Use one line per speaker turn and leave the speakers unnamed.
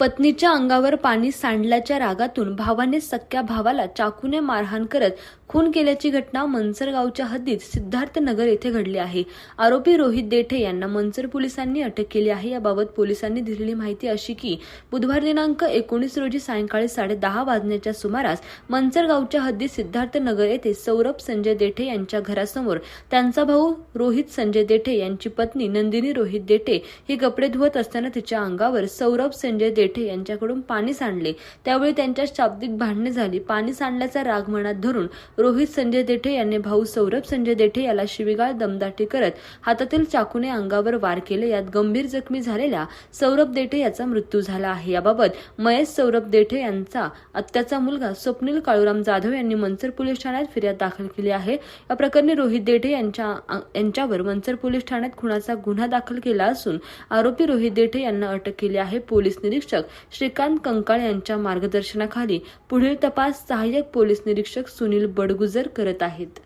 पत्नीच्या अंगावर पाणी सांडल्याच्या रागातून भावाने सख्या भावाला चाकूने मारहाण करत खून केल्याची घटना मनसरगावच्या हद्दीत सिद्धार्थ नगर येथे घडली आहे. आरोपी रोहित देठे यांना मनसर पोलिसांनी अटक केली आहे. याबाबत पोलिसांनी दिलेली माहिती अशी की बुधवार दिनांक एकोणीस रोजी सायंकाळी साडेदहा वाजण्याच्या सुमारास मनसरगावच्या हद्दीत सिद्धार्थ नगर येथे सौरभ संजय देठे यांच्या घरासमोर त्यांचा भाऊ रोहित संजय देठे यांची पत्नी नंदिनी रोहित देठे ही कपडे धुवत असताना तिच्या अंगावर सौरभ संजय देठे यांच्याकडून पाणी सांडले. त्यावेळी त्यांच्या शाब्दिक भांडणे झाली. पाणी सांडल्याचा राग मनात धरून रोहित संजय देठे यांनी भाऊ सौरभ संजय देठे याला शिवीगाळ दमदाटी करत हातातील चाकूने अंगावर वार केले. यात गंभीर जखमी झालेल्या सौरभ देठे याचा मृत्यू झाला आहे. याबाबत महेश सौरभ देठे यांचा आत्याचा मुलगा स्वप्नील काळूराम जाधव यांनी मनसर पोलीस ठाण्यात फिर्याद दाखल केली आहे. या प्रकरणी रोहित देठे यांच्या यांच्यावर मनसर पोलीस ठाण्यात खुनाचा गुन्हा दाखल केला असून आरोपी रोहित देठे यांना अटक केली आहे. पोलीस निरीक्षक निरीक्षक श्रीकांत कंकाळ यांच्या मार्गदर्शनाखाली पुढील तपास सहाय्यक पोलीस निरीक्षक सुनील बडगुजर करत आहेत.